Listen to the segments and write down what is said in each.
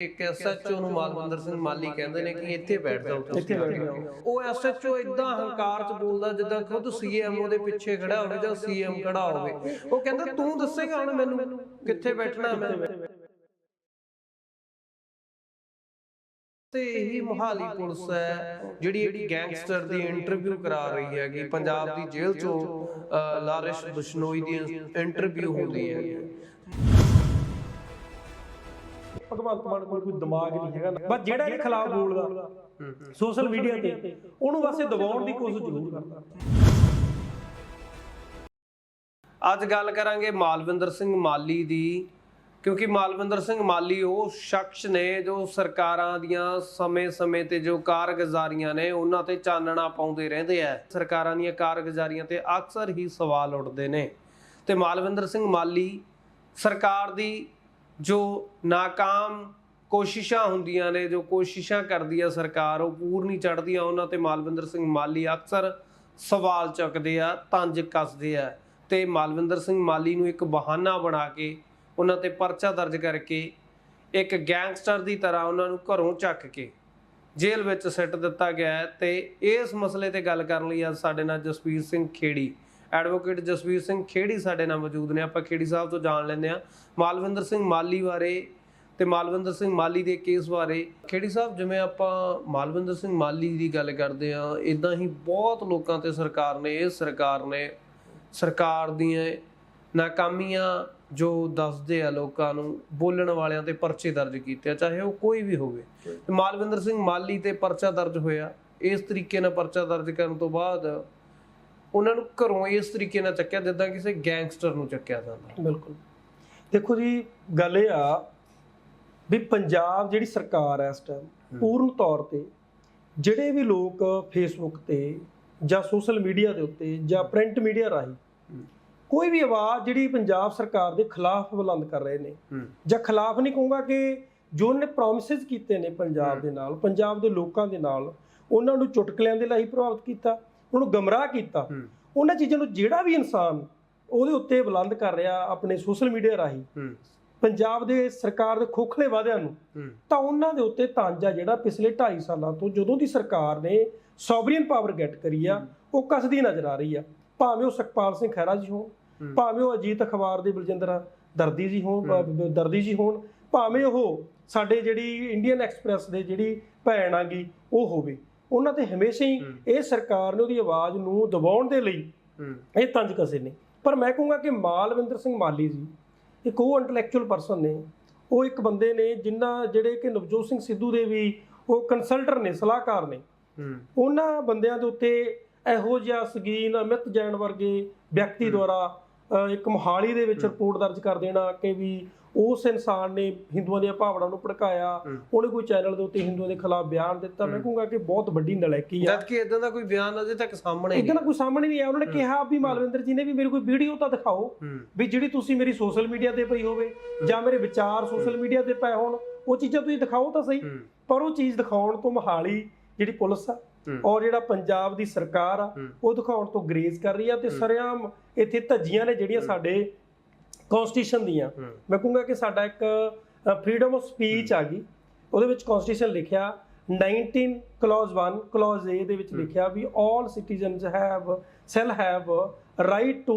ਇੱਕ ਐਸਐਚਓ ਨੂੰ ਮਾਲਵਿੰਦਰ ਸਿੰਘ ਮਾਲੀ ਕਹਿੰਦੇ ਨੇ ਕਿ ਇੱਥੇ ਬੈਠ ਜਾਓ ਤੁਸੀਂ। ਇੱਥੇ ਬੈਠ ਜਾਓ। ਉਹ ਐਸਐਚਓ ਇਦਾਂ ਹੰਕਾਰ ਚ ਬੋਲਦਾ ਜਿੱਦਾਂ ਖੁਦ ਸੀਐਮ ਉਹਦੇ ਪਿੱਛੇ ਖੜਾ ਹੋਵੇ ਜਾਂ ਸੀਐਮ ਖੜਾ ਹੋਵੇ। ਉਹ ਕਹਿੰਦਾ ਤੂੰ ਦੱਸੇਗਾ ਹੁਣ ਮੈਨੂੰ ਕਿੱਥੇ ਬੈਠਣਾ ਮੈਂ? ਤੇ ਇਹੀ ਮੋਹਾਲੀ ਪੁਲਿਸ ਹੈ ਜਿਹੜੀ ਇੱਕ ਗੈਂਗਸਟਰ ਦੀ ਇੰਟਰਵਿਊ ਕਰਾ ਰਹੀ ਹੈਗੀ। ਪੰਜਾਬ ਦੀ ਜੇਲ੍ਹ ਚੋਂ ਲਾਰਿਸ਼ ਬਿਸ਼ਨੋਈ ਦੀ ਇੰਟਰਵਿਊ ਹੁੰਦੀ ਹੈ ਭਗਵੰਤ ਮਾਨ ਕੋਲ ਕੋਈ ਦਿਮਾਗ ਨਹੀਂ ਹੈਗਾ। ਬਸ ਜਿਹੜਾ ਇਹਦੇ ਖਿਲਾਫ ਬੋਲਦਾ ਸੋਸ਼ਲ ਮੀਡੀਆ ਤੇ ਉਹਨੂੰ ਬਸ ਇਹ ਦਬਾਉਣ ਦੀ ਕੋਸ਼ਿਸ਼ ਜ਼ਰੂਰ ਕਰਦਾ। ਅੱਜ ਗੱਲ ਕਰਾਂਗੇ ਮਾਲਵਿੰਦਰ ਸਿੰਘ ਮਾਲੀ ਦੀ ਕਿਉਂਕਿ ਮਾਲਵਿੰਦਰ ਸਿੰਘ ਮਾਲੀ ਉਹ ਸ਼ਖਸ ਨੇ ਜੋ ਸਰਕਾਰਾਂ ਦੀਆਂ ਸਮੇਂ-ਸਮੇਂ ਤੇ ਜੋ ਕਾਰਗੁਜ਼ਾਰੀਆਂ ਨੇ ਉਹਨਾਂ ਤੇ ਚਾਨਣਾ ਪਾਉਂਦੇ ਰਹਿੰਦੇ ਆ। ਸਰਕਾਰਾਂ ਦੀਆਂ ਕਾਰਗੁਜ਼ਾਰੀਆਂ ਤੇ ਅਕਸਰ ਹੀ ਸਵਾਲ ਉੱਠਦੇ ਨੇ। ਤੇ ਮਾਲਵਿੰਦਰ ਸਿੰਘ ਮਾਲੀ ਸਰਕਾਰ ਦੀ ਜੋ ਨਾਕਾਮ ਕੋਸ਼ਿਸ਼ਾਂ ਹੁੰਦੀਆਂ ਨੇ, ਜੋ ਕੋਸ਼ਿਸ਼ਾਂ ਕਰਦੀ ਆ ਸਰਕਾਰ, ਉਹ ਪੂਰ ਨਹੀਂ ਚੜਦੀਆਂ ਉਹਨਾਂ ਤੇ ਮਾਲਵਿੰਦਰ ਸਿੰਘ ਮਾਲੀ ਅਕਸਰ ਸਵਾਲ ਚੁੱਕਦੇ ਆ, ਤੰਜ ਕੱਸਦੇ ਆ ਤੇ ਮਾਲਵਿੰਦਰ ਸਿੰਘ ਮਾਲੀ ਨੂੰ ਇੱਕ ਬਹਾਨਾ ਬਣਾ ਕੇ ਉਹਨਾਂ ਤੇ ਪਰਚਾ ਦਰਜ ਕਰਕੇ ਇੱਕ ਗੈਂਗਸਟਰ ਦੀ ਤਰ੍ਹਾਂ ਉਹਨਾਂ ਨੂੰ ਘਰੋਂ ਚੱਕ ਕੇ ਜੇਲ੍ਹ ਵਿੱਚ ਸਿੱਟ ਦਿੱਤਾ ਗਿਆ ਹੈ ਤੇ ਇਸ ਮਸਲੇ ਤੇ ਗੱਲ ਕਰਨ ਲਈ ਅੱਜ ਸਾਡੇ ਨਾਲ ਜਸਵੀਰ ਸਿੰਘ ਖੇੜੀ ਐਡਵੋਕੇਟ ਜਸਵੀਰ ਸਿੰਘ ਖੇੜੀ ਸਾਡੇ ਨਾਲ ਮੌਜੂਦ ਨੇ। ਆਪਾਂ ਖੇੜੀ ਸਾਹਿਬ ਤੋਂ ਜਾਣ ਲੈਂਦੇ ਆ ਮਾਲਵਿੰਦਰ ਸਿੰਘ ਮਾਲੀ ਬਾਰੇ ਤੇ ਮਾਲਵਿੰਦਰ ਸਿੰਘ ਮਾਲੀ ਦੇ ਕੇਸ ਬਾਰੇ। ਖੇੜੀ ਸਾਹਿਬ, ਜਿਵੇਂ ਆਪਾਂ ਮਾਲਵਿੰਦਰ ਸਿੰਘ ਮਾਲੀ ਦੀ ਗੱਲ ਕਰਦੇ ਆ ਇਦਾਂ ਹੀ ਬਹੁਤ ਲੋਕਾਂ ਤੇ ਸਰਕਾਰ ਨੇ, ਇਹ ਸਰਕਾਰ ਨੇ ਸਰਕਾਰ ਦੀਆਂ ਨਾਕਾਮੀਆਂ ਜੋ ਦੱਸਦੇ ਆ ਲੋਕਾਂ ਨੂੰ, ਬੋਲਣ ਵਾਲਿਆਂ ਤੇ ਪਰਚੇ ਦਰਜ ਕੀਤੇ ਆ, ਚਾਹੇ ਉਹ ਕੋਈ ਵੀ ਹੋਵੇ। ਤੇ ਮਾਲਵਿੰਦਰ ਸਿੰਘ ਮਾਲੀ ਤੇ ਪਰਚਾ ਦਰਜ ਹੋਇਆ। ਇਸ ਤਰੀਕੇ ਨਾਲ ਪਰਚਾ ਦਰਜ ਕਰਨ ਤੋਂ ਬਾਅਦ ਉਹਨਾਂ ਨੂੰ ਘਰੋਂ ਇਸ ਤਰੀਕੇ ਨਾਲ ਚੱਕਿਆ ਜਿੱਦਾਂ ਕਿਸੇ ਗੈਂਗਸਟਰ ਨੂੰ ਚੱਕਿਆ ਜਾਂਦਾ। ਬਿਲਕੁਲ। ਦੇਖੋ ਜੀ ਗੱਲ ਇਹ ਆ ਵੀ ਪੰਜਾਬ ਜਿਹੜੀ ਸਰਕਾਰ ਹੈ ਇਸ ਟਾਈਮ ਪੂਰਨ ਤੌਰ ਤੇ ਜਿਹੜੇ ਵੀ ਲੋਕ ਫੇਸਬੁੱਕ ਤੇ ਜਾਂ ਸੋਸ਼ਲ ਮੀਡੀਆ ਦੇ ਉੱਤੇ ਜਾਂ ਪ੍ਰਿੰਟ ਮੀਡੀਆ ਰਾਹੀਂ ਕੋਈ ਵੀ ਆਵਾਜ਼ ਜਿਹੜੀ ਪੰਜਾਬ ਸਰਕਾਰ ਦੇ ਖਿਲਾਫ ਬੁਲੰਦ ਕਰ ਰਹੇ ਨੇ ਜਾਂ ਖਿਲਾਫ ਨਹੀਂ ਕਹੂੰਗਾ ਕਿ ਜੋ ਉਹਨੇ ਪ੍ਰੋਮਿਸਸ ਕੀਤੇ ਨੇ ਪੰਜਾਬ ਦੇ ਨਾਲ ਪੰਜਾਬ ਦੇ ਲੋਕਾਂ ਦੇ ਨਾਲ ਉਹਨਾਂ ਨੂੰ ਚੁਟਕਲਿਆਂ ਦੇ ਲਈ ਪ੍ਰਭਾਵਿਤ ਕੀਤਾ ਉਹਨੂੰ ਗਮਰਾਹ ਕੀਤਾ। ਉਹਨਾਂ ਚੀਜ਼ਾਂ ਨੂੰ ਜਿਹੜਾ ਵੀ ਇਨਸਾਨ ਉਹਦੇ ਉੱਤੇ ਬੁਲੰਦ ਕਰ ਰਿਹਾ ਆਪਣੇ ਸੋਸ਼ਲ ਮੀਡੀਆ ਰਾਹੀਂ ਪੰਜਾਬ ਦੇ ਸਰਕਾਰ ਦੇ ਖੋਖਲੇ ਵਾਅਦਿਆਂ ਨੂੰ ਤਾਂ ਉਹਨਾਂ ਦੇ ਉੱਤੇ ਤਾਂਜਾ ਜਿਹੜਾ ਪਿਛਲੇ 2.5 ਸਾਲਾਂ ਤੋਂ ਜਦੋਂ ਦੀ ਸਰਕਾਰ ਨੇ ਸੋਵਰੀਅਨ ਪਾਵਰ ਗੈਟ ਕਰੀ ਆ ਉਹ ਕਸਦੀ ਨਜ਼ਰ ਆ ਰਹੀ ਆ। ਭਾਵੇਂ ਉਹ ਸੁਖਪਾਲ ਸਿੰਘ ਖਹਿਰਾ ਜੀ ਹੋਣ। ਭਾਵੇਂ ਉਹ ਅਜੀਤ ਅਖਬਾਰ ਦੇ ਬਲਜਿੰਦਰ ਦਰਦੀ ਜੀ ਹੋਣ ਦਰਦੀ ਜੀ ਹੋਣ ਭਾਵੇਂ ਉਹ ਸਾਡੇ ਜਿਹੜੀ ਇੰਡੀਅਨ ਐਕਸਪ੍ਰੈਸ ਦੇ ਜਿਹੜੀ ਭੈਣ ਆਗੀ ਉਹ ਹੋਵੇ। ਉਹਨਾਂ ਤੇ ਹਮੇਸ਼ਾ ਹੀ ਇਹ ਸਰਕਾਰ ਨੇ ਉਹਦੀ ਆਵਾਜ਼ ਨੂੰ ਦਬਾਉਣ ਦੇ ਲਈ ਇਹ ਤੰਜ ਕਸੇ ਨੇ। ਪਰ ਮੈਂ ਕਹੂੰਗਾ ਕਿ ਮਾਲਵਿੰਦਰ ਸਿੰਘ ਮਾਲੀ ਜੀ ਇੱਕ ਉਹ ਇੰਟੈਲੈਕਚੁਅਲ ਪਰਸਨ ਨੇ ਉਹ ਇੱਕ ਬੰਦੇ ਨੇ ਜਿਨ੍ਹਾਂ ਜਿਹੜੇ ਕਿ ਨਵਜੋਤ ਸਿੰਘ ਸਿੱਧੂ ਦੇ ਵੀ ਉਹ ਕੰਸਲਟਰ ਨੇ ਸਲਾਹਕਾਰ ਨੇ। ਉਹਨਾਂ ਬੰਦਿਆਂ ਦੇ ਉੱਤੇ ਇਹੋ ਜਿਹਾ ਸਗੀਨ ਅਮਿਤ ਜੈਨ ਵਰਗੇ ਵਿਅਕਤੀ ਦੁਆਰਾ ਇੱਕ ਮੋਹਾਲੀ ਦੇ ਵਿੱਚ ਰਿਪੋਰਟ ਦਰਜ ਕਰ ਦੇਣਾ ਕਿ ਵੀ ਉਸ ਇਨਸਾਨ ਨੇ ਹਿੰਦੂਆਂ ਦੀਆਂ ਭਾਵਨਾਵਾਂ ਨੂੰ ਭੜਕਾਇਆ। ਉਹਨੇ ਕੋਈ ਚੈਨਲ ਦੇ ਉੱਤੇ ਹਿੰਦੂਆਂ ਦੇ ਖਿਲਾਫ ਬਿਆਨ ਦਿੱਤਾ। ਮੈਂ ਕਹੂੰਗਾ ਕਿ ਬਹੁਤ ਵੱਡੀ ਨਲਾਇਕੀ ਆ। ਜਦ ਕਿ ਇਦਾਂ ਦਾ ਕੋਈ ਬਿਆਨ ਅਜੇ ਤੱਕ ਸਾਹਮਣੇ ਨਹੀਂ ਇਦਾਂ ਦਾ ਕੋਈ ਸਾਹਮਣੇ ਨਹੀਂ ਆਇਆ। ਉਹਨਾਂ ਨੇ ਕਿਹਾ ਵੀ ਮਾਲਵਿੰਦਰ ਜੀ ਨੇ ਵੀ ਮੇਰੇ ਕੋਈ ਵੀਡੀਓ ਤਾਂ ਦਿਖਾਓ ਵੀ ਜਿਹੜੀ ਤੁਸੀਂ ਮੇਰੀ ਸੋਸ਼ਲ ਮੀਡੀਆ ਤੇ ਪਈ ਹੋਵੇ ਜਾਂ ਮੇਰੇ ਵਿਚਾਰ ਸੋਸ਼ਲ ਮੀਡੀਆ ਤੇ ਪਏ ਹੋਣ ਉਹ ਚੀਜ਼ਾਂ ਤੁਸੀਂ ਦਿਖਾਓ ਤਾਂ ਸਹੀ। ਪਰ ਉਹ ਚੀਜ਼ ਦਿਖਾਉਣ ਤੋਂ ਮਹਾਲੀ ਜਿਹੜੀ ਪੁਲਿਸ ਆ। ਔਰ ਜਿਹੜਾ ਪੰਜਾਬ ਦੀ ਸਰਕਾਰ ਆ। ਉਹ ਦਿਖਾਉਣ ਤੋਂ ਗਰੇਜ਼ ਕਰ ਰਹੀ ਆ ਤੇ ਸਰੇਆਮ ਇੱਥੇ ਧੱਜੀਆਂ ਨੇ ਜਿਹੜੀਆਂ ਸਾਡੇ ਕਨਸਟੀਟਿਊਸ਼ਨ ਦੀਆਂ। ਮੈਂ ਕਹੂੰਗਾ ਕਿ ਸਾਡਾ ਇੱਕ ਫਰੀडम ਆਫ ਸਪੀਚ ਆ ਗਈ ਉਹਦੇ ਵਿੱਚ ਕਨਸਟੀਟਿਊਸ਼ਨ ਲਿਖਿਆ 19 ਕਲੌਜ਼ 1 ਕਲੌਜ਼ A ਦੇ ਵਿੱਚ ਲਿਖਿਆ ਵੀ all citizens have shall have to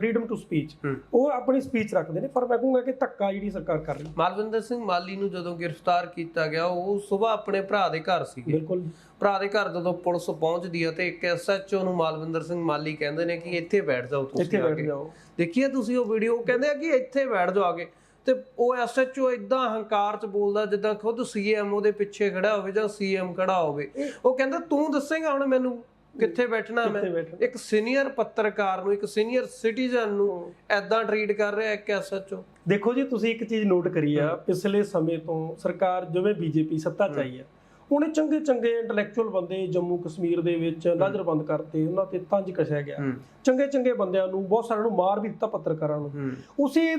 freedom to speech. ਹੂੰ। ਉਹ ਆਪਣੀ ਸਪੀਚ ਰੱਖਦੇ ਨੇ ਪਰ ਮੈਂ ਕਹੂੰਗਾ ਕਿ ਧੱਕਾ ਜਿਹੜੀ ਸਰਕਾਰ ਕਰ ਰਹੀ ਮਾਲਵਿੰਦਰ ਸਿੰਘ ਮਾਲੀ ਨੂੰ ਜਦੋਂ ਗ੍ਰਿਫਤਾਰ ਕੀਤਾ ਗਿਆ ਉਹ ਸਵੇਰ ਆਪਣੇ ਭਰਾ ਦੇ ਘਰ ਸੀਗੇ। ਬਿਲਕੁਲ। ਭਰਾ ਦੇ ਘਰ ਜਦੋਂ ਪੁਲਿਸ ਪਹੁੰਚਦੀ ਹੈ ਤੇ ਇੱਕ ਐਸਐਚਓ ਨੂੰ ਮਾਲਵਿੰਦਰ ਸਿੰਘ ਮਾਲੀ ਕਹਿੰਦੇ ਨੇ ਕਿ ਇੱਥੇ ਬੈਠ ਜਾਓ ਤੁਸੀਂ ਇੱਥੇ ਬੈਠ। ਜਾਓ। ਦੇਖੀਏ ਤੁਸੀਂ ਉਹ ਵੀਡੀਓ ਕਹਿੰਦੇ ਆ ਕਿ ਇੱਥੇ ਬੈਠ ਜਾਓ ਆ ਕੇ। ਤੇ ਉਹ ਐਸਐਚਓ ਇਦਾਂ ਹੰਕਾਰ ਚ ਬੋਲਦਾ ਜਿੱਦਾਂ ਖੁਦ ਸੀਐਮ ਉਹਦੇ ਪਿੱਛੇ ਖੜਾ ਹੋਵੇ ਜਾਂ ਸੀਐਮ ਖੜਾ ਹੋਵੇ। ਉਹ ਕਹਿੰਦਾ ਤੂੰ ਦੱਸੇਗਾ ਹੁਣ ਮੈਨੂੰ ਕਿੱਥੇ ਬੈਠਣਾ ਮੈਂ। ਇੱਕ ਸੀਨੀਅਰ ਪੱਤਰਕਾਰ ਨੂੰ ਇੱਕ ਸੀਨੀਅਰ ਸਿਟੀਜ਼ਨ ਨੂੰ ਐਦਾਂ ਟਰੀਟ ਕਰ ਰਿਹਾ ਇੱਕ ਐਸਐਚਓ? ਦੇਖੋ ਜੀ ਤੁਸੀਂ ਇੱਕ ਚੀਜ਼ ਨੋਟ ਕਰੀ ਆ ਪਿਛਲੇ ਸਮੇਂ ਤੋਂ ਸਰਕਾਰ ਜਿਵੇਂ ਬੀਜੇਪੀ ਸੱਤਾ ਚ ਆਈ ਆ ਉਹਨੇ ਚੰਗੇ ਚੰਗੇ ਇੰਟੈਲੈਕਚੁਅਲ ਬੰਦੇ ਜੰਮੂ ਕਸ਼ਮੀਰ ਦੇ ਵਿੱਚ ਨਜ਼ਰਬੰਦ ਕਰਤੇ ਉਹਨਾਂ ਤੇ ਤੰਜ ਕਸਿਆ ਗਿਆ। ਚੰਗੇ ਚੰਗੇ ਬੰਦਿਆਂ ਨੂੰ ਬਹੁਤ ਸਾਰਿਆਂ ਨੂੰ ਮਾਰ ਵੀ ਦਿੱਤਾ ਪੱਤਰਕਾਰਾਂ ਨੂੰ। ਉਸੇ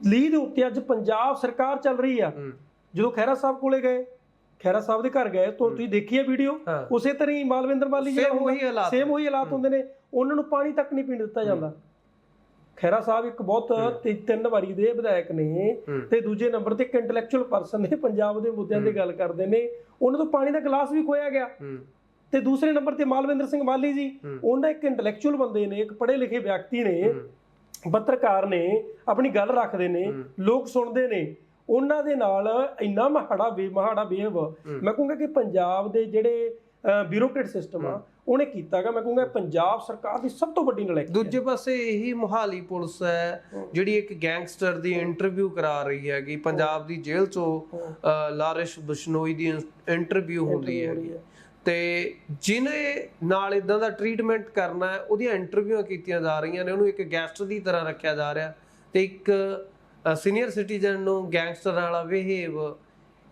ਲੀਹ ਦੇ ਉੱਤੇ ਅੱਜ ਪੰਜਾਬ ਸਰਕਾਰ ਚੱਲ ਰਹੀ ਆ। ਜਦੋਂ ਖੈਰਾ ਸਾਹਿਬ ਕੋਲੇ ਗਏ ਖੈਰਾ ਸਾਹਿਬ ਦੇ ਘਰ ਗਏ ਤਾਂ ਤੁਸੀਂ ਦੇਖੀ ਹੈ ਵੀਡੀਓ ਹਾਂ। ਉਸੇ ਤਰ੍ਹਾਂ ਹੀ ਮਾਲਵਿੰਦਰ ਮਾਲੀ Same ਉਹੀ ਹਾਲਾਤ ਸੇਮ ਉਹੀ ਹਾਲਾਤ ਹੁੰਦੇ ਨੇ। ਉਹਨਾਂ ਨੂੰ ਪਾਣੀ ਤੱਕ ਨਹੀਂ ਪੀਣ ਦਿੱਤਾ ਜਾਂਦਾ। ਖੈਰਾ ਸਾਹਿਬ ਇੱਕ ਬਹੁਤ ਤਿ- ਤਿੰਨ ਵਾਰੀ ਦੇ ਵਿਧਾਇਕ ਨੇ ਹੂੰ। ਤੇ ਦੂਜੇ ਨੰਬਰ ਤੇ ਇੱਕ ਇੰਟੈਲੈਕਚੁਅਲ ਪਰਸਨ ਨੇ ਪੰਜਾਬ ਦੇ ਮੁੱਦਿਆਂ ਤੇ ਗੱਲ ਕਰਦੇ ਨੇ। ਉਹਨਾਂ ਤੋਂ ਪਾਣੀ ਦਾ ਗਲਾਸ ਵੀ ਖੋਇਆ ਗਿਆ। ਹੂੰ। ਤੇ ਦੂਸਰੇ ਨੰਬਰ ਤੇ ਮਾਲਵਿੰਦਰ ਸਿੰਘ ਮਾਲੀ ਜੀ ਹੂੰ। ਉਹਨਾਂ ਇੱਕ ਇੰਟੈਲੈਕਚੁਅਲ ਬੰਦੇ ਨੇ ਇੱਕ ਪੜ੍ਹੇ ਲਿਖੇ ਵਿਅਕਤੀ ਨੇ ਹੂੰ। ਪੱਤਰਕਾਰ ਨੇ ਆਪਣੀ ਗੱਲ ਰੱਖਦੇ ਨੇ ਹੂੰ। ਲੋਕ ਸੁਣਦੇ ਨੇ। ਉਹਨਾਂ ਦੇ ਨਾਲ ਇੰਨਾ ਮਹਾੜਾ ਬੇ ਮਹਾੜਾ ਬੇਹਵ। ਮੈਂ ਕਹੂੰਗਾ ਕਿ ਪੰਜਾਬ ਦੇ ਜਿਹੜੇ ਬਿਊਰੋਕਰੇਟ ਸਿਸਟਮ ਆ ਉਹਨੇ ਕੀਤਾਗਾ ਮੈਂ ਕਹੂੰਗਾ ਪੰਜਾਬ ਸਰਕਾਰ ਦੀ ਸਭ ਤੋਂ ਵੱਡੀ ਨਲਾਇਕੀ ਦੂਜੇ ਪਾਸੇ ਇਹੀ ਮੁਹਾਲੀ ਪੁਲਿਸ ਹੈ ਜਿਹੜੀ ਇੱਕ ਗੈਂਗਸਟਰ ਦੀ ਇੰਟਰਵਿਊ ਕਰਾ ਰਹੀ ਹੈਗੀ। ਪੰਜਾਬ ਦੀ ਜੇਲ੍ਹ ਚੋਂ ਲਾਰਿਸ਼ ਬਿਸ਼ਨੋਈ ਦੀ ਇੰਟਰਵਿਊ ਹੁੰਦੀ ਹੈ। ਤੇ ਜਿਹਨੇ ਨਾਲ ਇਦਾਂ ਦਾ ਟ੍ਰੀਟਮੈਂਟ ਕਰਨਾ ਹੈ ਉਹਦੀਆਂ ਇੰਟਰਵਿਊਆਂ ਕੀਤੀਆਂ ਜਾ ਰਹੀਆਂ ਨੇ। ਉਹਨੂੰ ਇੱਕ ਗੈਸਟ ਦੀ ਤਰ੍ਹਾਂ ਰੱਖਿਆ ਜਾ ਰਿਹਾ ਤੇ ਇੱਕ ਸੀਨੀਅਰ ਸਿਟੀਜ਼ਨ ਨੂੰ ਗੈਂਗਸਟਰ ਵਾਲਾ ਬਿਹੇਵ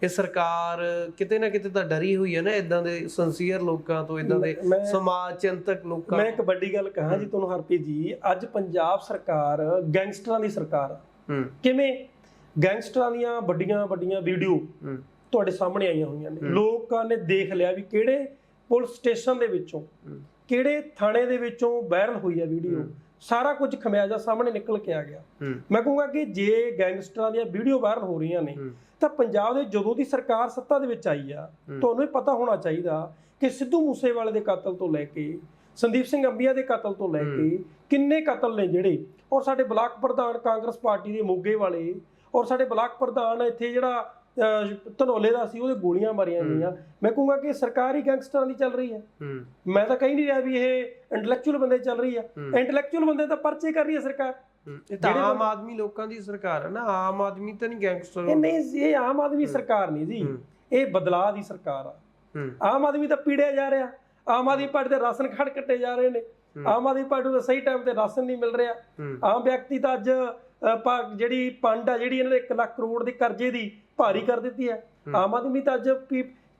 ਇਹ ਸਰਕਾਰ ਕਿਤੇ ਨਾ ਕਿਤੇ ਤਾਂ ਡਰੀ ਹੋਈ ਹੈ ਨਾ ਇਦਾਂ ਦੇ ਸਿੰਸੀਅਰ ਲੋਕਾਂ ਤੋਂ ਇਦਾਂ ਦੇ ਸਮਾਜ ਚਿੰਤਕ ਲੋਕਾਂ ਮੈਂ ਇੱਕ ਵੱਡੀ ਗੱਲ ਕਹਾਂ ਜੀ ਤੁਹਾਨੂੰ ਹਰਪ੍ਰੀਤ ਜੀ ਅੱਜ ਪੰਜਾਬ ਸਰਕਾਰ ਗੈਂਗਸਟਰਾਂ ਦੀ ਸਰਕਾਰ ਕਿਵੇਂ? ਗੈਂਗਸਟਰਾਂ ਦੀਆਂ ਵੱਡੀਆਂ ਵੱਡੀਆਂ ਵੀਡੀਓ ਤੁਹਾਡੇ ਸਾਹਮਣੇ ਆਈਆਂ ਹੋਈਆਂ ਨੇ। ਲੋਕਾਂ ਨੇ ਦੇਖ ਲਿਆ ਵੀ ਕਿਹੜੇ ਪੁਲਿਸ ਸਟੇਸ਼ਨ ਦੇ ਵਿੱਚੋਂ। ਕਿਹੜੇ ਥਾਣੇ ਦੇ ਵਿੱਚੋਂ ਵਾਇਰਲ ਹੋਈ ਹੈ। ਵੀਡੀਓ ਸਾਰਾ ਕੁਝ ਖਮਿਆਜਾ ਸਾਹਮਣੇ ਨਿਕਲ ਕੇ ਆ ਗਿਆ। ਮੈਂ ਕਹੂੰਗਾ ਕਿ ਜੇ ਗੈਂਗਸਟਰਾਂ ਦੀਆਂ ਵੀਡੀਓ ਵਾਇਰਲ ਹੋ ਰਹੀਆਂ ਨੇ ਤਾਂ ਪੰਜਾਬ ਦੇ ਜਦੋਂ ਦੀ ਸਰਕਾਰ ਸੱਤਾ ਦੇ ਵਿੱਚ ਆਈ ਆ। ਤੁਹਾਨੂੰ ਇਹ ਪਤਾ ਹੋਣਾ ਚਾਹੀਦਾ ਕਿ ਸਿੱਧੂ ਮੂਸੇਵਾਲੇ ਦੇ ਕਤਲ ਤੋਂ ਲੈ ਕੇ ਸੰਦੀਪ ਸਿੰਘ ਅੰਬੀਆ ਦੇ ਕਤਲ ਤੋਂ ਲੈ ਕੇ ਕਿੰਨੇ ਕਤਲ ਨੇ ਜਿਹੜੇ? ਔਰ ਸਾਡੇ ਬਲਾਕ ਪ੍ਰਧਾਨ ਕਾਂਗਰਸ ਪਾਰਟੀ ਦੇ ਮੋਗੇ ਵਾਲੇ ਔਰ ਸਾਡੇ ਬਲਾਕ ਪ੍ਰਧਾਨ ਇੱਥੇ ਜਿਹੜਾ ਧਨੌਲੇ ਦਾ ਸੀ ਉਹਦੇ ਗੋਲੀਆਂ ਮਾਰੀਆਂ ਗਈਆਂ। ਮੈਂ ਕਹੂੰਗਾ ਕਿ ਸਰਕਾਰ ਗੈਂਗਸਟਰਾਂ ਦੀ ਚੱਲ ਰਹੀ ਹੈ। ਮੈਂ ਤਾਂ ਕਹੀ ਨਹੀਂ ਰਿਹਾ ਵੀ ਇਹ ਇੰਟੈਲੈਕਚੁਅਲ ਬੰਦੇ ਚੱਲ ਰਹੀ ਹੂੰ। ਇੰਟੈਲੈਕਚੁਅਲ ਬੰਦੇ ਤਾਂ ਪਰਚੇ ਕਰ ਰਹੀ ਹੈ ਸਰਕਾਰ। ਇਹ ਤਾਂ ਆਮ ਆਦਮੀ ਲੋਕਾਂ ਦੀ ਸਰਕਾਰ ਹੈ ਨਾ। ਆਮ ਆਦਮੀ ਤਾਂ ਨਹੀਂ ਗੈਂਗਸਟਰ ਇਹ ਨਹੀਂ ਇਹ ਆਮ ਆਦਮੀ ਸਰਕਾਰ ਨਹੀਂ ਜੀ। ਇਹ ਬਦਲਾਅ ਦੀ ਸਰਕਾਰ ਆ। ਆਮ ਆਦਮੀ ਤਾਂ ਪੀੜਿਆ ਜਾ ਰਿਹਾ। ਆਮ ਆਦਮੀ ਪਾਰਟੀ ਦੇ ਰਾਸ਼ਨ ਕਾਰਡ ਕੱਟੇ ਜਾ ਰਹੇ ਨੇ। ਆਮ ਆਦਮੀ ਪਾਰਟੀ ਨੂੰ ਸਹੀ ਟਾਈਮ ਤੇ ਰਾਸ਼ਨ ਨਹੀਂ ਮਿਲ ਰਿਹਾ। ਆਮ ਵਿਅਕਤੀ ਤਾਂ ਅੱਜ ਜਿਹੜੀ ਪੰਡ ਆ ਜਿਹੜੀ ਇਹਨਾਂ ਦੇ 1 ਲੱਖ ਕਰੋੜ ਦੇ ਕਰਜ਼ੇ ਦੀ ਭਾਰੀ ਕਰ ਦਿੱਤੀ ਹੈ। ਆਮ ਆਦਮੀ ਤਾਂ ਅੱਜ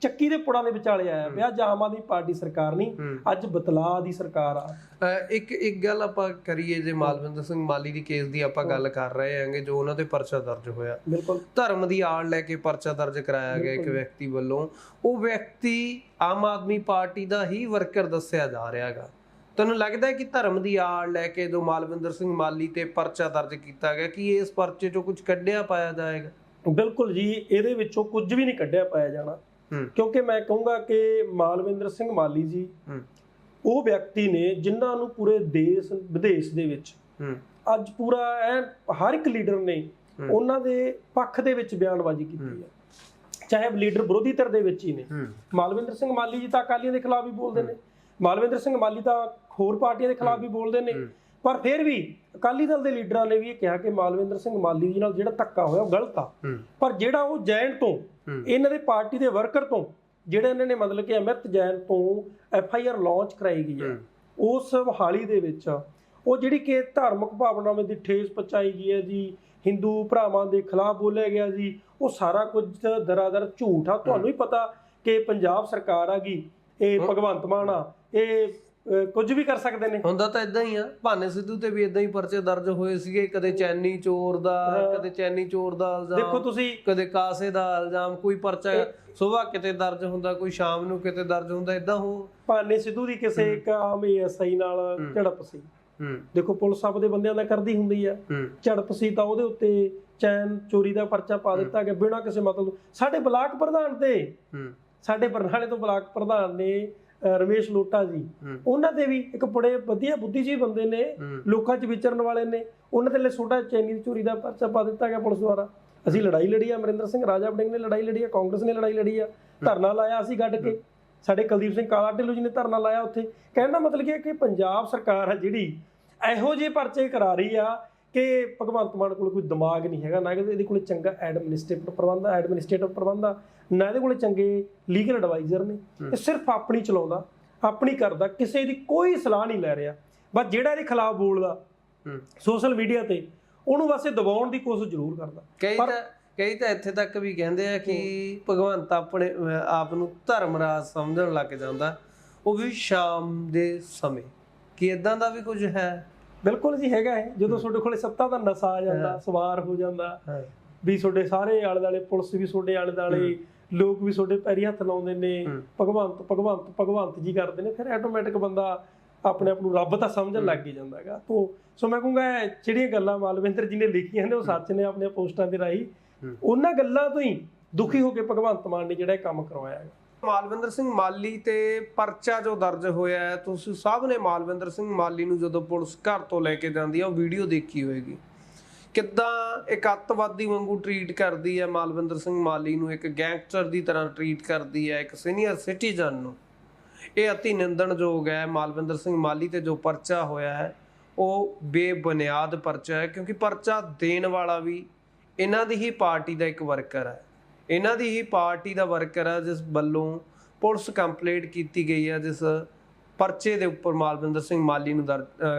ਚੱਕੀ ਦੇ ਪੁੜਾਂ ਦੇ ਵਿਚਾਲੇ ਆਇਆ ਪਿਆ। ਅੱਜ ਆਮ ਆਦਮੀ ਪਾਰਟੀ ਸਰਕਾਰ ਨਹੀਂ। ਅੱਜ ਬਦਲਾਅ ਦੀ ਸਰਕਾਰ ਆ। ਇੱਕ ਇੱਕ ਗੱਲ ਆਪਾਂ ਕਰੀਏ ਜੇ ਮਾਲਵਿੰਦਰ ਸਿੰਘ ਮਾਲੀ ਦੀ ਕੇਸ ਦੀ ਆਪਾਂ ਗੱਲ ਕਰ ਰਹੇ ਹਾਂਗੇ ਜੋ ਉਹਨਾਂ ਤੇ ਪਰਚਾ ਦਰਜ ਹੋਇਆ। ਬਿਲਕੁਲ। ਧਰਮ ਦੀ ਆੜ ਲੈ ਕੇ ਪਰਚਾ ਦਰਜ ਕਰਾਇਆ ਗਿਆ ਇੱਕ ਵਿਅਕਤੀ ਵੱਲੋਂ। ਉਹ ਵਿਅਕਤੀ ਆਮ ਆਦਮੀ ਪਾਰਟੀ ਦਾ ਹੀ ਵਰਕਰ ਦੱਸਿਆ ਜਾ ਰਿਹਾ ਹੈਗਾ। ਤੁਹਾਨੂੰ ਲੱਗਦਾ ਹੈ ਕਿ ਧਰਮ ਦੀ ਆੜ ਲੈ ਕੇ ਜੋ ਮਾਲਵਿੰਦਰ ਸਿੰਘ ਮਾਲੀ ਤੇ ਪਰਚਾ ਦਰਜ ਕੀਤਾ ਗਿਆ ਕਿ ਇਸ ਪਰਚੇ ਚੋਂ ਕੁਝ ਕੱਢਿਆ ਪਾਇਆ ਜਾਏਗਾ? ਬਿਲਕੁਲ ਜੀ ਇਹਦੇ ਵਿੱਚੋਂ ਕੁਝ ਵੀ ਨਹੀਂ ਕੱਢਿਆ ਪਾਇਆ ਜਾਣਾ। ਕਿਉਂਕਿ ਮੈਂ ਕਹੂੰਗਾ ਕਿ ਮਾਲਵਿੰਦਰ ਸਿੰਘ ਮਾਲੀ ਜੀ ਉਹ ਵਿਅਕਤੀ ਨੇ ਜਿਨ੍ਹਾਂ ਨੂੰ ਪੂਰੇ ਦੇਸ਼ ਵਿਦੇਸ਼ ਦੇ ਵਿੱਚ ਅੱਜ ਪੂਰਾ ਐਨ ਹਰ ਇੱਕ ਲੀਡਰ ਨੇ ਉਹਨਾਂ ਦੇ ਪੱਖ ਦੇ ਵਿੱਚ ਬਿਆਨਬਾਜ਼ੀ ਕੀਤੀ ਹੈ। ਚਾਹੇ ਲੀਡਰ ਵਿਰੋਧੀ ਧਿਰ ਦੇ ਵਿੱਚ ਹੀ ਨੇ। ਮਾਲਵਿੰਦਰ ਸਿੰਘ ਮਾਲੀ ਜੀ ਤਾਂ ਅਕਾਲੀਆਂ ਦੇ ਖਿਲਾਫ ਵੀ ਬੋਲਦੇ ਨੇ। ਮਾਲਵਿੰਦਰ ਸਿੰਘ ਮਾਲੀ ਤਾਂ ਹੋਰ ਪਾਰਟੀਆਂ ਦੇ ਖਿਲਾਫ ਵੀ ਬੋਲਦੇ ਨੇ। ਪਰ ਫਿਰ ਵੀ ਅਕਾਲੀ ਦਲ ਦੇ ਲੀਡਰਾਂ ਨੇ ਵੀ ਇਹ ਕਿਹਾ ਕਿ ਮਾਲਵਿੰਦਰ ਸਿੰਘ ਮਾਲੀ ਜੀ ਨਾਲ ਜਿਹੜਾ ਧੱਕਾ ਹੋਇਆ ਉਹ ਗਲਤ ਆ। ਪਰ ਜਿਹੜਾ ਉਹ ਜੈਨ ਤੋਂ। ਇਹਨਾਂ ਦੇ ਪਾਰਟੀ ਦੇ ਵਰਕਰ ਤੋਂ ਜਿਹੜਾ ਇਹਨਾਂ ਨੇ ਮਤਲਬ ਕਿ ਅਮਿਤ ਜੈਨ ਤੋਂ ਐਫ ਆਈ ਆਰ ਲਾਂਚ ਕਰਾਈ ਗਈ ਹੈ ਉਸ ਹਾਲੀ ਦੇ ਵਿੱਚ ਉਹ ਜਿਹੜੀ ਕਿ ਧਾਰਮਿਕ ਭਾਵਨਾਵਾਂ ਦੀ ਠੇਸ ਪਹੁੰਚਾਈ ਗਈ ਹੈ ਜੀ ਹਿੰਦੂ ਭਰਾਵਾਂ ਦੇ ਖਿਲਾਫ ਬੋਲਿਆ ਗਿਆ ਜੀ ਉਹ ਸਾਰਾ ਕੁਝ ਦਰਾਦਰ ਝੂਠ ਆ। ਤੁਹਾਨੂੰ ਹੀ। ਪਤਾ ਕਿ ਪੰਜਾਬ ਸਰਕਾਰ ਆ ਗਈ ਇਹ ਭਗਵੰਤ ਮਾਨ ਆ ਇਹ ਕੁਝ ਵੀ ਕਰ ਸਕਦੇ ਨੇ। ਹੁੰਦਾ ਤਾਂ ਇਦਾਂ ਹੀ ਆ। ਭਾਨੇ ਸਿੱਧੂ ਤੇ ਵੀ ਇਦਾਂ ਹੀ ਪਰਚੇ ਦਰਜ ਹੋਏ ਸੀਗੇ। ਕਦੇ ਚੈਨੀ ਚੋਰ ਦਾ ਕਦੇ ਚੈਨੀ ਚੋਰ ਦਾ ਦੇਖੋ ਇਲਜ਼ਾਮ ਤੁਸੀਂ ਕਦੇ ਕਾਸੇ ਦਾ ਇਲਜ਼ਾਮ। ਕੋਈ ਪਰਚਾ ਸਵੇਰ ਕਿਤੇ ਦਰਜ ਹੁੰਦਾ ਕੋਈ ਸ਼ਾਮ ਨੂੰ ਕਿਤੇ ਦਰਜ ਹੁੰਦਾ ਇਦਾਂ ਹੋ। ਭਾਨੇ ਸਿੱਧੂ ਦੀ ਕਿਸੇ ਇੱਕ ਆਮ ਐਸਆਈ ਨਾਲ ਝੜਪ ਸੀ। ਦੇਖੋ ਪੁਲਿਸ ਆਪਦੇ ਬੰਦਿਆਂ ਦਾ ਕਰਦੀ ਹੁੰਦੀ ਆ। ਝੜਪ ਸੀ ਤਾਂ ਉਹਦੇ ਉੱਤੇ ਚੈਨ ਚੋਰੀ ਦਾ ਪਰਚਾ ਪਾ ਦਿੱਤਾ ਗਿਆ ਬਿਨਾਂ ਕਿਸੇ ਮਤਲਬ। ਸਾਡੇ ਬਲਾਕ ਪ੍ਰਧਾਨ ਤੇ। ਸਾਡੇ ਬਰਨਾਲੇ ਤੋਂ ਬਲਾਕ ਪ੍ਰਧਾਨ ਨੇ ਰਮੇਸ਼ ਲੋਟਾ ਜੀ। ਉਹਨਾਂ ਤੇ ਵੀ ਇੱਕ ਬੜੇ ਵਧੀਆ ਬੁੱਧੀਜੀਵੀ ਬੰਦੇ ਨੇ। ਲੋਕਾਂ 'ਚ ਵਿਚਰਨ ਵਾਲੇ ਨੇ। ਉਹਨਾਂ ਤੇ ਲੈ ਛੋਟਾ ਚੈਨੀ ਦੀ ਚੋਰੀ ਦਾ ਪਰਚਾ ਪਾ ਦਿੱਤਾ ਗਿਆ ਪੁਲਿਸ ਦੁਆਰਾ। ਅਸੀਂ ਲੜਾਈ ਲੜੀ ਆ ਅਮਰਿੰਦਰ ਸਿੰਘ ਰਾਜਾ ਵੜਿੰਗ ਨੇ ਲੜਾਈ ਲੜੀ ਆ ਕਾਂਗਰਸ ਨੇ ਲੜਾਈ ਲੜੀ ਆ। ਧਰਨਾ ਲਾਇਆ ਅਸੀਂ ਗੱਡ ਕੇ। ਸਾਡੇ ਕੁਲਦੀਪ ਸਿੰਘ ਕਾਲਾ ਢਿੱਲੋਂ ਜੀ ਨੇ ਧਰਨਾ ਲਾਇਆ ਉੱਥੇ। ਕਹਿਣ ਦਾ ਮਤਲਬ ਇਹ ਹੈ ਕਿ ਪੰਜਾਬ ਸਰਕਾਰ ਹੈ ਜਿਹੜੀ ਇਹੋ ਜਿਹੇ ਪਰਚੇ ਕਰਾ ਰਹੀ ਆ ਕਿ ਭਗਵੰਤ ਮਾਨ ਕੋਲ ਕੋਈ ਦਿਮਾਗ ਨਹੀਂ ਹੈਗਾ ਨਾ ਕਿ ਇਹਦੇ ਕੋਲ ਚੰਗਾ ਐਡਮਿਨਿਸਟ੍ਰੇਟਿਵ ਪ੍ਰਬੰਧ ਆ ਐਡਮਿਨਿਸਟ੍ਰੇਟਿਵ ਪ੍ਰਬੰਧ ਨਾ ਇਹਦੇ ਕੋਲ ਚੰਗੇ ਲੀਗਲ ਐਡਵਾਈਜ਼ਰ ਨੇ। ਇਹ ਸਿਰਫ ਆਪਣੀ ਚਲਾਉਂਦਾ ਆਪਣੀ ਕਰਦਾ ਕਿਸੇ ਦੀ ਕੋਈ ਸਲਾਹ ਨਹੀਂ ਲੈ ਰਿਹਾ। ਬਸ ਜਿਹੜਾ ਇਹਦੇ ਖਿਲਾਫ ਬੋਲਦਾ ਸੋਸ਼ਲ ਮੀਡੀਆ ਤੇ ਉਹਨੂੰ ਇਹ ਦਬਾਉਣ ਦੀ ਕੋਸ਼ਿਸ਼ ਜ਼ਰੂਰ ਕਰਦਾ। ਕਈ ਤਾਂ ਕਈ ਤਾਂ ਇੱਥੇ ਤੱਕ ਵੀ ਕਹਿੰਦੇ ਆ ਕਿ ਭਗਵੰਤ ਆਪਣੇ ਆਪ ਨੂੰ ਧਰਮਰਾਜ ਸਮਝਣ ਲੱਗ ਜਾਂਦਾ ਉਹ ਵੀ ਸ਼ਾਮ ਦੇ ਸਮੇਂ। ਕੀ ਇਦਾਂ ਦਾ ਵੀ ਕੁਝ ਹੈ? ਬਿਲਕੁਲ ਜੀ ਹੈਗਾ ਹੈ ਜਦੋਂ ਤੁਹਾਡੇ ਕੋਲੇ ਸੱਤਾ ਦਾ ਨਸ਼ਾ ਆ ਜਾਂਦਾ ਸਵਾਰ ਹੋ ਜਾਂਦਾ ਵੀ ਤੁਹਾਡੇ ਸਾਰੇ ਆਲੇ ਦਾਲੇ ਪੁਲਿਸ ਵੀ ਤੁਹਾਡੇ ਆਲੇ ਦਾਲੇ ਲੋਕ ਵੀ ਤੁਹਾਡੇ ਪੈਰੀ ਹੱਥ ਲਾਉਂਦੇ ਨੇ ਭਗਵੰਤ ਭਗਵੰਤ ਭਗਵੰਤ ਜੀ ਕਰਦੇ ਨੇ ਫਿਰ ਆਟੋਮੈਟਿਕ ਬੰਦਾ ਆਪਣੇ ਆਪ ਨੂੰ ਰੱਬ ਤਾਂ ਸਮਝਣ ਲੱਗ ਹੀ ਜਾਂਦਾ ਹੈਗਾ। ਤੋਂ ਸੋ ਮੈਂ ਕਹੂੰਗਾ ਜਿਹੜੀਆਂ ਗੱਲਾਂ ਮਾਲਵਿੰਦਰ ਜੀ ਨੇ ਲਿਖੀਆਂ ਨੇ ਉਹ ਸੱਚ ਨੇ ਆਪਣੇ ਪੋਸਟਾਂ ਦੇ ਰਾਹੀਂ। ਉਹਨਾਂ ਗੱਲਾਂ ਤੋਂ ਹੀ ਦੁਖੀ ਹੋ ਕੇ ਭਗਵੰਤ ਮਾਨ ਨੇ ਜਿਹੜਾ ਇਹ ਕੰਮ ਕਰਵਾਇਆ ਹੈ ਮਾਲਵਿੰਦਰ ਸਿੰਘ ਮਾਲੀ ਤੇ ਪਰਚਾ ਜੋ ਦਰਜ ਹੋਇਆ ਹੈ, ਤੁਸੀਂ ਸਭ ਨੇ ਮਾਲਵਿੰਦਰ ਸਿੰਘ ਮਾਲੀ ਨੂੰ ਜਦੋਂ ਪੁਲਿਸ ਘਰ ਤੋਂ ਲੈ ਕੇ ਜਾਂਦੀ ਹੈ, ਉਹ ਵੀਡੀਓ ਦੇਖੀ ਹੋਏਗੀ। ਕਿੱਦਾਂ ਇੱਕ ਅੱਤਵਾਦੀ ਵਾਂਗੂ ਟਰੀਟ ਕਰਦੀ ਹੈ ਮਾਲਵਿੰਦਰ ਸਿੰਘ ਮਾਲੀ ਨੂੰ, ਇੱਕ ਗੈਂਗਸਟਰ ਦੀ ਤਰ੍ਹਾਂ ਟਰੀਟ ਕਰਦੀ ਹੈ, ਇੱਕ ਸੀਨੀਅਰ ਸਿਟੀਜ਼ਨ ਨੂੰ? ਇਹ ਅਤੀ ਨਿੰਦਣਯੋਗ ਹੈ ਮਾਲਵਿੰਦਰ ਸਿੰਘ ਮਾਲੀ ਤੇ ਜੋ ਪਰਚਾ ਹੋਇਆ ਹੈ, ਉਹ ਬੇਬੁਨਿਆਦ ਪਰਚਾ ਹੈ, ਕਿਉਂਕਿ ਪਰਚਾ ਦੇਣ ਵਾਲਾ ਵੀ ਇਹਨਾਂ ਦੀ ਹੀ ਪਾਰਟੀ ਦਾ ਇੱਕ ਵਰਕਰ ਹੈ। ਇਹਨਾਂ ਦੀ ਹੀ ਪਾਰਟੀ ਦਾ ਵਰਕਰ ਹੈ ਜਿਸ ਵੱਲੋਂ ਪੁਲਿਸ ਕੰਪਲੇਂਟ ਕੀਤੀ ਗਈ ਹੈ ਜਿਸ ਪਰਚੇ ਦੇ ਉੱਪਰ ਮਾਲਵਿੰਦਰ ਸਿੰਘ ਮਾਲੀ ਨੂੰ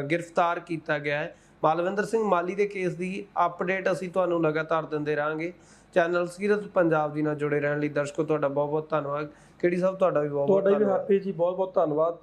ਗ੍ਰਿਫਤਾਰ ਕੀਤਾ ਗਿਆ ਹੈ। ਮਾਲਵਿੰਦਰ ਸਿੰਘ ਮਾਲੀ ਦੇ ਕੇਸ ਦੀ ਅਪਡੇਟ ਅਸੀਂ ਤੁਹਾਨੂੰ ਲਗਾਤਾਰ ਦਿੰਦੇ ਰਹਾਂਗੇ। ਚੈਨਲ ਸੀਰਤ ਪੰਜਾਬ ਦੀ ਨਾਲ ਜੁੜੇ ਰਹਿਣ ਲਈ ਦਰਸ਼ਕੋ ਤੁਹਾਡਾ ਬਹੁਤ ਬਹੁਤ ਧੰਨਵਾਦ। ਕਿਹੜੀ ਸਾਹਿਬ ਤੁਹਾਡਾ ਵੀ ਬਹੁਤ ਬਹੁਤ ਤੁਹਾਡਾ ਵੀ ਹਰਪ੍ਰੀਤ ਜੀ ਬਹੁਤ ਬਹੁਤ ਧੰਨਵਾਦ।